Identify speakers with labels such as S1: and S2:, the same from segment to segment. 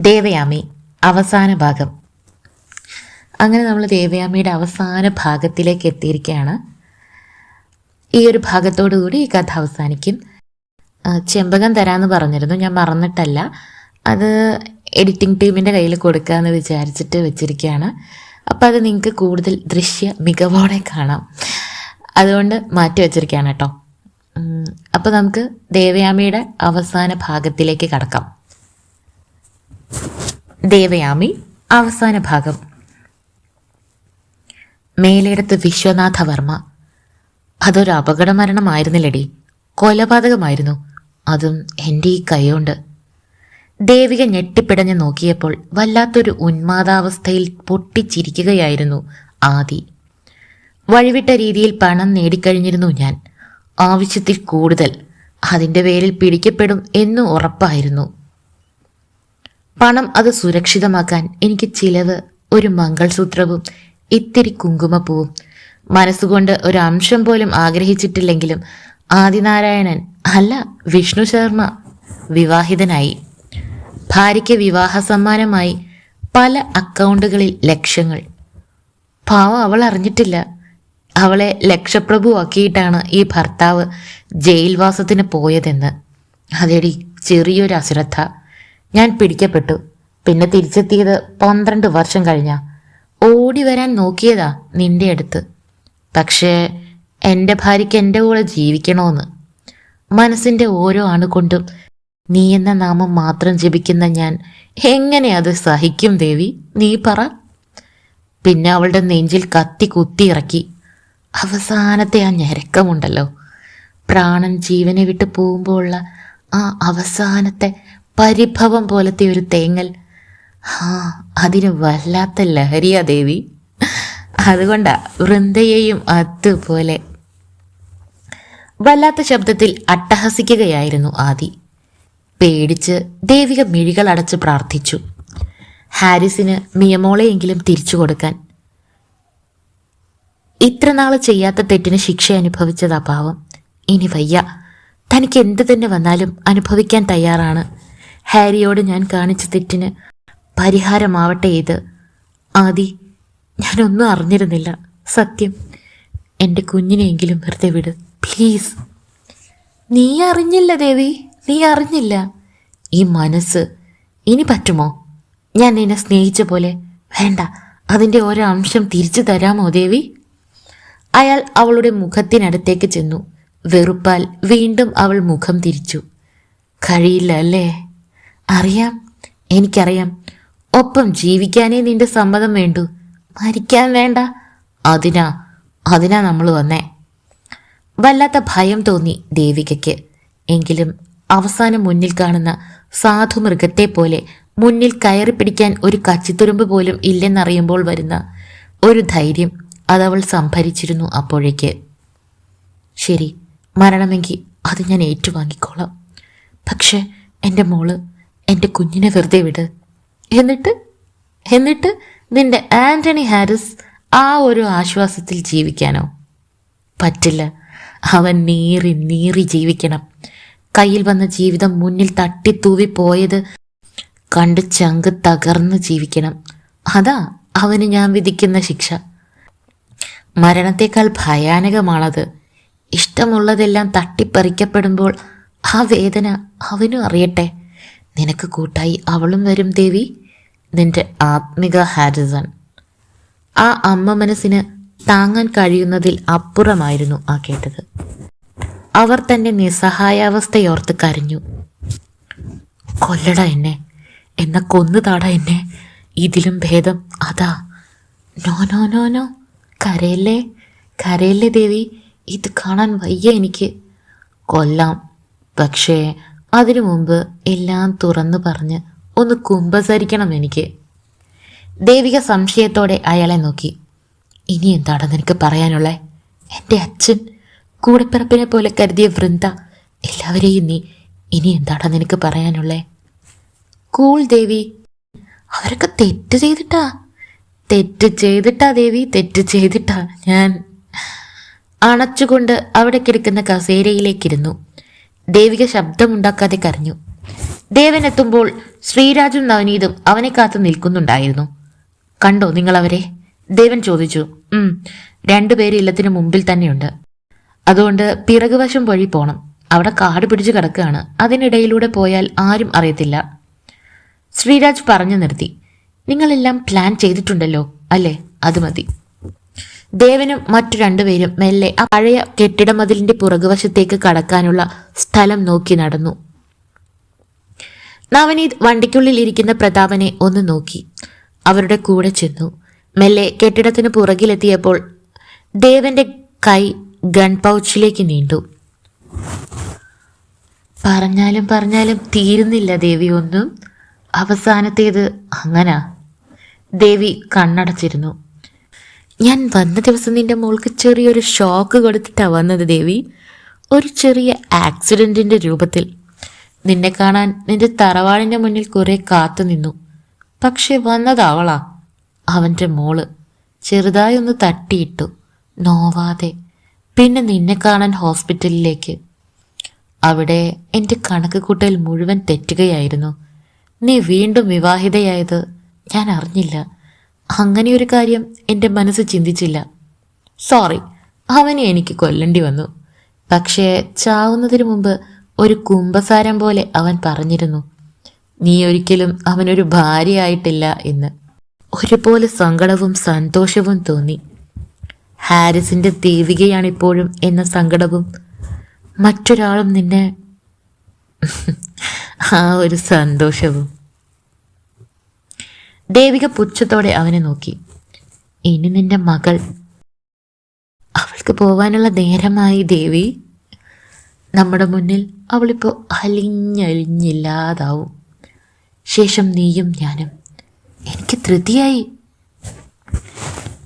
S1: ദേവയാമി അവസാന ഭാഗം. അങ്ങനെ നമ്മൾ ദേവയാമിയുടെ അവസാന ഭാഗത്തിലേക്ക് എത്തിയിരിക്കുകയാണ്. ഈ ഒരു ഭാഗത്തോടു കൂടി ഈ കഥ അവസാനിക്കും. ചെമ്പകം തരാമെന്ന് പറഞ്ഞിരുന്നു. ഞാൻ മറന്നിട്ടല്ല. അത് എഡിറ്റിംഗ് ടീമിന്റെ കയ്യിൽ കൊടുക്കാമെന്ന് വിചാരിച്ചിട്ട് വെച്ചിരിക്കുകയാണ്. അപ്പം അത് നിങ്ങൾക്ക് കൂടുതൽ ദൃശ്യ മികവോടെ കാണാം. അതുകൊണ്ട് മാറ്റി വെച്ചിരിക്കുകയാണ് കേട്ടോ. അപ്പോൾ നമുക്ക് ദേവയാമിയുടെ അവസാന ഭാഗത്തിലേക്ക് കടക്കാം. ദേവയാമി അവസാന ഭാഗം. മേലെടുത്ത് വിശ്വനാഥ വർമ്മ അതൊരു അപകട മരണമായിരുന്നില്ലടി. കൊലപാതകമായിരുന്നു. അതും എന്റെ ഈ കൈകൊണ്ട്. ദേവിക ഞെട്ടിപ്പിടഞ്ഞ് നോക്കിയപ്പോൾ വല്ലാത്തൊരു ഉന്മാദാവസ്ഥയിൽ പൊട്ടിച്ചിരിക്കുകയായിരുന്നു ആദി. വഴിവിട്ട രീതിയിൽ പണം നേടിക്കഴിഞ്ഞിരുന്നു ഞാൻ. ആവശ്യത്തിൽ കൂടുതൽ. അതിന്റെ പേരിൽ പിടിക്കപ്പെടും എന്നു ഉറപ്പായിരുന്നു. പണം അത് സുരക്ഷിതമാക്കാൻ എനിക്ക് ചിലവ് ഒരു മംഗൾസൂത്രവും ഇത്തിരി കുങ്കുമപ്പൂവും. മനസ്സുകൊണ്ട് ഒരു അംശം പോലും ആഗ്രഹിച്ചിട്ടില്ലെങ്കിലും ആദിനാരായണൻ അല്ല വിഷ്ണു ശർമ്മ വിവാഹിതനായി. ഭാര്യയ്ക്ക് വിവാഹ സമ്മാനമായി പല അക്കൗണ്ടുകളിൽ ലക്ഷങ്ങൾ. പാവം അവൾ അറിഞ്ഞിട്ടില്ല. അവളെ ലക്ഷപ്രഭുവാക്കിയിട്ടാണ് ഈ ഭർത്താവ് ജയിൽവാസത്തിന് പോയതെന്ന്. അതേടി ചെറിയൊരു അശ്രദ്ധ ഞാൻ പിടിക്കപ്പെട്ടു. പിന്നെ തിരിച്ചെത്തിയത് പന്ത്രണ്ട് വർഷം കഴിഞ്ഞ. ഓടി വരാൻ നോക്കിയതാ നിന്റെ അടുത്ത്. പക്ഷേ എന്റെ ഭാര്യയ്ക്ക് എന്റെ കൂടെ ജീവിക്കണമെന്ന് മനസ്സിന്റെ ഓരോ അണുകൊണ്ടും നീ എന്ന നാമം മാത്രം ജപിക്കുന്ന ഞാൻ എങ്ങനെ അത് സഹിക്കും ദേവി? നീ പറ. പിന്നെ അവളുടെ നെഞ്ചിൽ കത്തി കുത്തിയിറക്കി അവസാനത്തെ ആ ഞരക്കമുണ്ടല്ലോ. പ്രാണൻ ജീവനെ വിട്ട് പോകുമ്പോഴുള്ള ആ അവസാനത്തെ പരിഭവം പോലത്തെ ഒരു തേങ്ങൽ. ആ അതിന് വല്ലാത്ത ലഹരിയാ ദേവി. അതുകൊണ്ടാ വൃന്ദയെയും അതുപോലെ. വല്ലാത്ത ശബ്ദത്തിൽ അട്ടഹസിക്കുകയായിരുന്നു ആദി. പേടിച്ച് ദേവിക മിഴികൾ അടച്ച് പ്രാർത്ഥിച്ചു. ഹാരിസിന് മിയമോളെയെങ്കിലും തിരിച്ചു കൊടുക്കാൻ. ഇത്രനാൾ ചെയ്യാത്ത തെറ്റിന് ശിക്ഷ അനുഭവിച്ചതാ പാവം. ഇനി വയ്യ. തനിക്ക് എന്ത് തന്നെ വന്നാലും അനുഭവിക്കാൻ തയ്യാറാണ്. ഹാരിയോട് ഞാൻ കാണിച്ച തെറ്റിന് പരിഹാരമാവട്ടെ ഇത്. ആദി ഞാനൊന്നും അറിഞ്ഞിരുന്നില്ല. സത്യം എന്റെ കുഞ്ഞിനെയെങ്കിലും വെറുതെ വിട്. പ്ലീസ്. നീ അറിഞ്ഞില്ല ദേവി. നീ അറിഞ്ഞില്ല. ഈ മനസ്സ് ഇനി പറ്റുമോ? ഞാൻ നിന്നെ സ്നേഹിച്ച പോലെ. വേണ്ട അതിന്റെ ഓരോ അംശം തിരിച്ചു തരാമോ ദേവി? അയാൾ അവളുടെ മുഖത്തിനടുത്തേക്ക് ചെന്നു. വെറുപ്പാൽ വീണ്ടും അവൾ മുഖം തിരിച്ചു. കഴിയില്ല അല്ലേ? അറിയാം എനിക്കറിയാം. ഒപ്പം ജീവിക്കാനേ നിന്റെ സമ്മതം വേണ്ടു. മരിക്കാൻ വേണ്ട. അതിനാ അതിനാ നമ്മൾ വന്നേ. വല്ലാത്ത ഭയം തോന്നി ദേവികയ്ക്ക്. എങ്കിലും അവസാനം മുന്നിൽ കാണുന്ന സാധു മൃഗത്തെ പോലെ മുന്നിൽ കയറി പിടിക്കാൻ ഒരു കച്ചിത്തുരുമ്പ് പോലും ഇല്ലെന്നറിയുമ്പോൾ വരുന്ന ഒരു ധൈര്യം അതവൾ സംഭരിച്ചിരുന്നു അപ്പോഴേക്ക്. ശരി മരണമെങ്കിൽ അത് ഞാൻ ഏറ്റുവാങ്ങിക്കോളാം. പക്ഷേ എന്റെ മോൾ എന്റെ കുഞ്ഞിനെ വെറുതെ വിട്. എന്നിട്ട് എന്നിട്ട് നിന്റെ ആന്റണി ഹാരിസ് ആ ഒരു ആശ്വാസത്തിൽ ജീവിക്കാനോ? പറ്റില്ല. അവൻ നീറി നീറി ജീവിക്കണം. കയ്യിൽ വന്ന ജീവിതം മുന്നിൽ തട്ടിത്തൂവി പോയത് കണ്ട് ചങ്ക് തകർന്ന് ജീവിക്കണം. അതാ അവന് ഞാൻ വിധിക്കുന്ന ശിക്ഷ. മരണത്തേക്കാൾ ഭയാനകമാണത്. ഇഷ്ടമുള്ളതെല്ലാം തട്ടിപ്പറിക്കപ്പെടുമ്പോൾ ആ വേദന അവനും അറിയട്ടെ. നിനക്ക് കൂട്ടായി അവളും വരും ദേവി. നിന്റെ ആത്മിക ഹാരിസൺ. ആ അമ്മ മനസ്സിന് താങ്ങാൻ കഴിയുന്നതിൽ അപ്പുറമായിരുന്നു ആ കേട്ടത്. അവർ തന്റെ നിസ്സഹായാവസ്ഥയോർത്ത് കരഞ്ഞു. കൊല്ലട എന്നെ. എന്ന കൊന്നുതാട എന്നെ. ഇതിലും ഭേദം അതാ. No no no no. കരയല്ലേ? കരയല്ലേ ദേവി? ഇത് കാണാൻ വയ്യ എനിക്ക്. കൊല്ലാം. പക്ഷേ അതിനു മുമ്പ് എല്ലാം തുറന്നു പറഞ്ഞ് ഒന്ന് കുമ്പസരിക്കണം എനിക്ക്. ദേവിക സംശയത്തോടെ അയാളെ നോക്കി. ഇനി എന്താണ് നിനക്ക് പറയാനുള്ളേ? എന്റെ അച്ഛൻ കൂടെപ്പിറപ്പിനെ പോലെ കരുതിയ വൃന്ദ എല്ലാവരെയും നീ ഇനി എന്താണ് നിനക്ക് പറയാനുള്ളേ? കൂൾ ദേവി അവരൊക്കെ തെറ്റ് ചെയ്തിട്ടാ? തെറ്റ് ചെയ്തിട്ടാ ദേവി തെറ്റ് ചെയ്തിട്ടാ ഞാൻ. അണച്ചുകൊണ്ട് അവിടെ കിടക്കുന്ന കസേരയിലേക്കിരുന്നു. ദേവിക ശബ്ദമുണ്ടാക്കാതെ കരഞ്ഞു. ദേവൻ എത്തുമ്പോൾ ശ്രീരാജും നവനീതും അവനെ കാത്തു നിൽക്കുന്നുണ്ടായിരുന്നു. കണ്ടോ നിങ്ങൾ അവരെ ദേവൻ ചോദിച്ചു. ഉം രണ്ടുപേര് ഇല്ലത്തിന് മുമ്പിൽ തന്നെയുണ്ട്. അതുകൊണ്ട് പിറകുവശം വഴി പോണം. അവിടെ കാട് പിടിച്ചു കിടക്കുകയാണ്. അതിനിടയിലൂടെ പോയാൽ ആരും അറിയത്തില്ല. ശ്രീരാജ് പറഞ്ഞു നിർത്തി. നിങ്ങളെല്ലാം പ്ലാൻ ചെയ്തിട്ടുണ്ടല്ലോ അല്ലേ? അത് മതി. ദേവനും മറ്റു രണ്ടുപേരും മെല്ലെ ആ പഴയ കെട്ടിടമതിലിന്റെ പുറകുവശത്തേക്ക് കടക്കാനുള്ള സ്ഥലം നോക്കി നടന്നു. നവനീത് വണ്ടിക്കുള്ളിൽ ഇരിക്കുന്ന പ്രതാപനെ ഒന്ന് നോക്കി. അവരുടെ കൂടെ ചെന്നു. മെല്ലെ കെട്ടിടത്തിന് പുറകിലെത്തിയപ്പോൾ ദേവന്റെ കൈ ഗൺ പൗച്ചിലേക്ക് നീണ്ടു. പറഞ്ഞാലും പറഞ്ഞാലും തീരുന്നില്ല ദേവി ഒന്നും. അവസാനത്തേത് അങ്ങനാ. ദേവി കണ്ണടച്ചിരുന്നു. ഞാൻ വന്ന ദിവസം നിന്റെ മോൾക്ക് ചെറിയൊരു ഷോക്ക് കൊടുത്തിട്ടാ വന്നത് ദേവി. ഒരു ചെറിയ ആക്സിഡന്റിന്റെ രൂപത്തിൽ. നിന്നെ കാണാൻ നിന്റെ തറവാടിന്റെ മുന്നിൽ കുറെ കാത്തു നിന്നു. പക്ഷെ വന്നത് അവളാ. അവന്റെ മോൾ ചെറുതായി ഒന്ന് തട്ടിയിട്ടു. നോവാതെ. പിന്നെ നിന്നെ കാണാൻ ഹോസ്പിറ്റലിലേക്ക്. അവിടെ എന്റെ കണക്ക് കൂട്ടൽ മുഴുവൻ തെറ്റുകയായിരുന്നു. നീ വീണ്ടും വിവാഹിതയായത് ഞാൻ അറിഞ്ഞില്ല. അങ്ങനെയൊരു കാര്യം എന്റെ മനസ്സ് ചിന്തിച്ചില്ല. സോറി അവനെ എനിക്ക് കൊല്ലേണ്ടി വന്നു. പക്ഷേ ചാവുന്നതിനു മുമ്പ് ഒരു കുംഭസാരം പോലെ അവൻ പറഞ്ഞിരുന്നു നീ ഒരിക്കലും അവനൊരു ഭാര്യയായിട്ടില്ല എന്ന്. ഒരുപോലെ സങ്കടവും സന്തോഷവും തോന്നി. ഹാരിസിന്റെ ദേവികയാണിപ്പോഴും എന്ന സങ്കടവും മറ്റൊരാളും നിന്നെ ആ ഒരു സന്തോഷവും. ദേവിക പുച്ഛത്തോടെ അവനെ നോക്കി. ഇനി നിന്റെ മകൾ അവൾക്ക് പോവാനുള്ള നേരമായി ദേവി. നമ്മുടെ മുന്നിൽ അവളിപ്പോൾ അലിഞ്ഞലിഞ്ഞില്ലാതാവും. ശേഷം നീയും ഞാനും. എനിക്ക് ധൃതിയായി.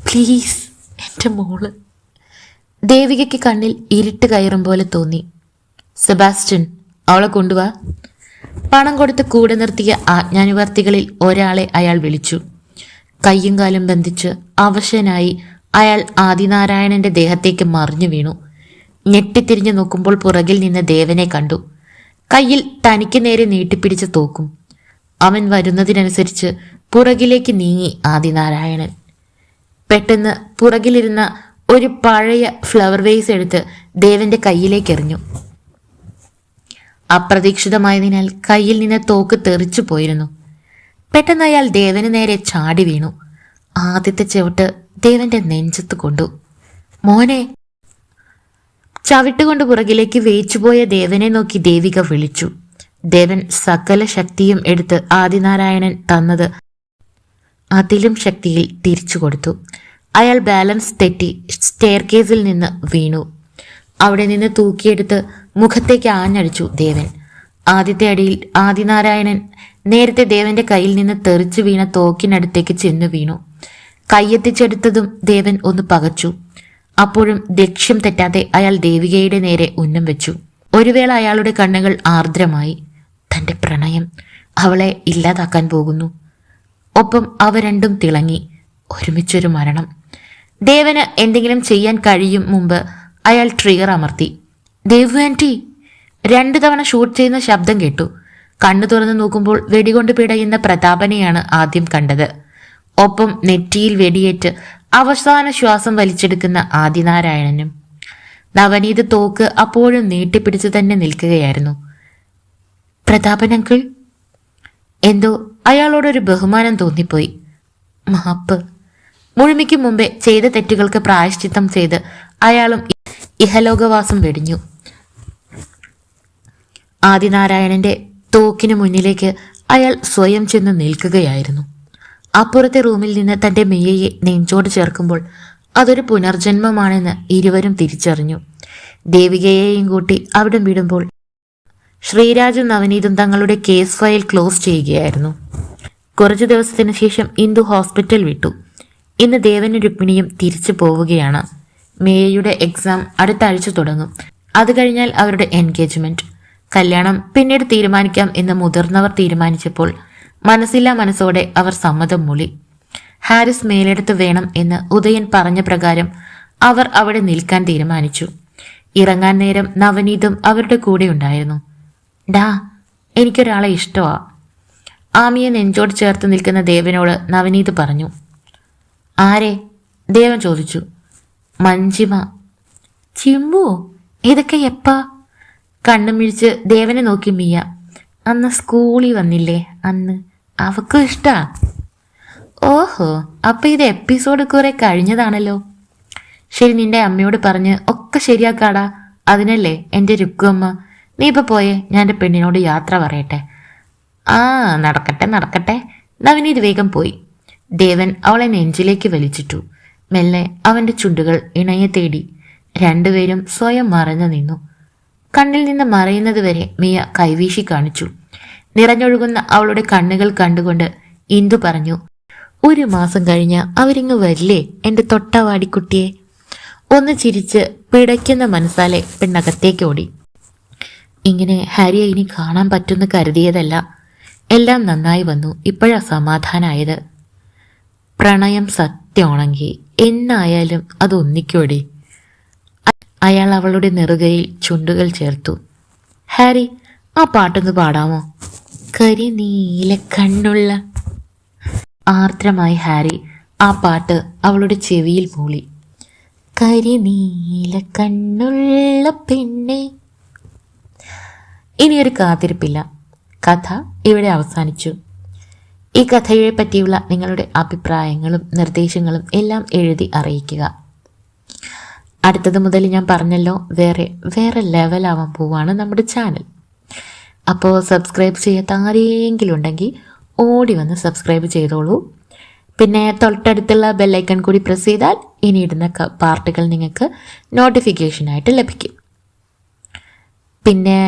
S1: പ്ലീസ് എന്റെ മോൾ. ദേവികയ്ക്ക് കണ്ണിൽ ഇരുട്ട് കയറും പോലെ തോന്നി. സെബാസ്റ്റ്യൻ അവളെ കൊണ്ടുവാ. പണം കൊടുത്ത് കൂടെ നിർത്തിയ ആജ്ഞാനുവർത്തികളിൽ ഒരാളെ അയാൾ വിളിച്ചു. കയ്യും കാലും ബന്ധിച്ച് അവശനായി അയാൾ ആദിനാരായണന്റെ ദേഹത്തേക്ക് മറിഞ്ഞു വീണു. ഞെട്ടിത്തിരിഞ്ഞു നോക്കുമ്പോൾ പുറകിൽ നിന്ന് ദേവനെ കണ്ടു. കയ്യിൽ തനിക്ക് നേരെ നീട്ടിപ്പിടിച്ച് തോക്കും. അവൻ വരുന്നതിനനുസരിച്ച് പുറകിലേക്ക് നീങ്ങി ആദിനാരായണൻ. പെട്ടെന്ന് പുറകിലിരുന്ന ഒരു പഴയ ഫ്ലവർ വേസ് എടുത്ത് ദേവന്റെ കയ്യിലേക്ക് എറിഞ്ഞു. അപ്രതീക്ഷിതമായതിനാൽ കയ്യിൽ നിന്ന് തോക്ക് തെറിച്ചു പോയിരുന്നു. പെട്ടെന്ന് അയാൾ ദേവന് നേരെ ചാടി വീണു. ആദ്യത്തെ ചവിട്ട് ദേവന്റെ നെഞ്ചത്ത് കൊണ്ടു. മോനെ ചവിട്ടുകൊണ്ട് പുറകിലേക്ക് വേച്ചുപോയ ദേവനെ നോക്കി ദേവിക വിളിച്ചു. ദേവൻ സകല ശക്തിയും എടുത്ത് ആദിനാരായണൻ തന്നത് അതിലും ശക്തിയിൽ തിരിച്ചു കൊടുത്തു. അയാൾ ബാലൻസ് തെറ്റി സ്റ്റെയർ കേസിൽ നിന്ന് വീണു. അവിടെ നിന്ന് തൂക്കിയെടുത്ത് മുഖത്തേക്ക് ആഞ്ഞടിച്ചു ദേവൻ. ആദ്യത്തെ അടിയിൽ ആദിനാരായണൻ നേരത്തെ ദേവന്റെ കയ്യിൽ നിന്ന് തെറിച്ചു വീണ തോക്കിനടുത്തേക്ക് ചെന്നു വീണു. കയ്യെത്തിച്ചെടുത്തതും ദേവൻ ഒന്ന് പകച്ചു. അപ്പോഴും ലക്ഷ്യം തെറ്റാതെ അയാൾ ദേവികയുടെ നേരെ ഉന്നം വെച്ചു. ഒരു വേള അയാളുടെ കണ്ണുകൾ ആർദ്രമായി. തന്റെ പ്രണയം അവളെ ഇല്ലാതാക്കാൻ പോകുന്നു. ഒപ്പം അവ രണ്ടും തിളങ്ങി. ഒരുമിച്ചൊരു മരണം. ദേവന് എന്തെങ്കിലും ചെയ്യാൻ കഴിയും മുമ്പ് അയാൾ ട്രിഗർ അമർത്തി. ദേവു ആന്റി രണ്ടു തവണ ഷൂട്ട് ചെയ്യുന്ന ശബ്ദം കേട്ടു. കണ്ണു തുറന്നു നോക്കുമ്പോൾ വെടികൊണ്ട് പിടയുന്ന പ്രതാപനെയാണ് ആദ്യം കണ്ടത്. ഒപ്പം നെറ്റിയിൽ വെടിയേറ്റ് അവസാന ശ്വാസം വലിച്ചെടുക്കുന്ന ആദിനാരായണനും നവനീത് തോക്ക് അപ്പോഴും നീട്ടിപ്പിടിച്ചു തന്നെ നിൽക്കുകയായിരുന്നു. പ്രതാപൻ അങ്കിൾ എന്തോ അയാളോടൊരു ബഹുമാനം തോന്നിപ്പോയി. മാപ്പ് മുഴുമിക്ക് മുമ്പേ ചെയ്ത തെറ്റുകൾക്ക് പ്രായശ്ചിത്തം ചെയ്ത് അയാളും ഇഹലോകവാസം വെടിഞ്ഞു. ആദിനാരായണന്റെ തോക്കിനു മുന്നിലേക്ക് അയാൾ സ്വയം ചെന്ന് നിൽക്കുകയായിരുന്നു. അപ്പുറത്തെ റൂമിൽ നിന്ന് തന്റെ മെയ്യയെ നെഞ്ചോട് ചേർക്കുമ്പോൾ അതൊരു പുനർജന്മമാണെന്ന് ഇരുവരും തിരിച്ചറിഞ്ഞു. ദേവികയെയും കൂട്ടി അവിടെ വിടുമ്പോൾ ശ്രീരാജും നവനീതും തങ്ങളുടെ കേസ് ഫയൽ ക്ലോസ് ചെയ്യുകയായിരുന്നു. കുറച്ചു ദിവസത്തിന് ശേഷം ഇന്ദു ഹോസ്പിറ്റൽ വിട്ടു. ഇന്ന് ദേവനും രുക്മിണിയും തിരിച്ചു പോവുകയാണ്. മേയയുടെ എക്സാം അടുത്ത ആഴ്ച തുടങ്ങും. അത് കഴിഞ്ഞാൽ അവരുടെ എൻഗേജ്മെന്റ്. കല്യാണം പിന്നീട് തീരുമാനിക്കാം എന്ന് മുതിർന്നവർ തീരുമാനിച്ചപ്പോൾ മനസ്സില്ലാ മനസ്സോടെ അവർ സമ്മതം മൂളി. ഹാരിസ് മേലെടുത്ത് വേണം എന്ന് ഉദയൻ പറഞ്ഞ പ്രകാരം അവർ അവിടെ നിൽക്കാൻ തീരുമാനിച്ചു. ഇറങ്ങാൻ നേരം നവനീതും അവരുടെ കൂടെ ഉണ്ടായിരുന്നു. ഡാ എനിക്കൊരാളെ ഇഷ്ടമാ ആമിയെ നെഞ്ചോട് ചേർത്ത് നിൽക്കുന്ന ദേവനോട് നവനീത് പറഞ്ഞു. ആരെ? ദേവൻ ചോദിച്ചു. മഞ്ജിമ. ചിമ്പു ഇതൊക്കെ എപ്പാ? കണ്ണുമിഴിച്ച് ദേവനെ നോക്കി മിയ അന്ന് സ്കൂളിൽ വന്നില്ലേ? അന്ന്. അവക്കും ഇഷ്ടാ. ഓഹോ അപ്പൊ ഇത് എപ്പിസോഡ് കുറെ കഴിഞ്ഞതാണല്ലോ. ശരി നിന്റെ അമ്മയോട് പറഞ്ഞ് ഒക്കെ ശരിയാക്കാടാ. അതിനല്ലേ എന്റെ രുക്കുമ്മ നീ ഇപ്പൊ പോയേ ഞാൻ എന്റെ പെണ്ണിനോട് യാത്ര പറയട്ടെ. ആ നടക്കട്ടെ നടക്കട്ടെ. നവനീത് വേഗം പോയി. ദേവൻ അവളെ നെഞ്ചിലേക്ക് വലിച്ചിട്ടു. മെല്ലെ അവന്റെ ചുണ്ടുകൾ ഇണയെ തേടി രണ്ടുപേരും സ്വയം മറഞ്ഞു നിന്നു. കണ്ണിൽ നിന്ന് മറയുന്നത് വരെ മിയ കൈവീശി കാണിച്ചു. നിറഞ്ഞൊഴുകുന്ന അവളുടെ കണ്ണുകൾ കണ്ടുകൊണ്ട് ഇന്ദു പറഞ്ഞു ഒരു മാസം കഴിഞ്ഞ അവരിങ്ങ് വരില്ലേ എന്റെ തൊട്ടവാടിക്കുട്ടിയെ? ഒന്ന് ചിരിച്ച് പിടയ്ക്കുന്ന മനസ്സാലെ പെണ്ണകത്തേക്ക് ഓടി. ഇങ്ങനെ ഹാരിയെ ഇനി കാണാൻ പറ്റുമെന്ന് കരുതിയതല്ല. എല്ലാം നന്നായി വന്നു. ഇപ്പോഴാ സമാധാനായത്. പ്രണയം സത്യമാണെങ്കിൽ എന്നായാലും അത് ഒന്നിക്കോടി. അയാൾ അവളുടെ നെറുകയിൽ ചുണ്ടുകൾ ചേർത്തു. ഹാരി ആ പാട്ടൊന്ന് പാടാമോ? കരിനീല കണ്ണുള്ള ആർദ്രമായി ഹാരി ആ പാട്ട് അവളുടെ ചെവിയിൽ മൂളി. കരിനീല കണ്ണുള്ള പെണ്ണെ. ഇനിയൊരു കാത്തിരിപ്പില്ല. കഥ ഇവിടെ അവസാനിച്ചു. ഈ കഥയെ പറ്റിയുള്ള നിങ്ങളുടെ അഭിപ്രായങ്ങളും നിർദ്ദേശങ്ങളും എല്ലാം എഴുതി അറിയിക്കുക. അടുത്തത് മുതൽ ഞാൻ പറഞ്ഞല്ലോ വേറെ വേറെ ലെവലാവാൻ പോവാണ് നമ്മുടെ ചാനൽ അപ്പോൾ സബ്സ്ക്രൈബ് ചെയ്യാത്ത ആരെങ്കിലും ഉണ്ടെങ്കിൽ ഓടി വന്ന് സബ്സ്ക്രൈബ് ചെയ്തോളൂ. പിന്നെ തൊട്ടടുത്തുള്ള ബെല്ലൈക്കൺ കൂടി പ്രസ് ചെയ്താൽ ഇനി ഇടുന്ന പാർട്ടുകൾ നിങ്ങൾക്ക് നോട്ടിഫിക്കേഷനായിട്ട് ലഭിക്കും. പിന്നെ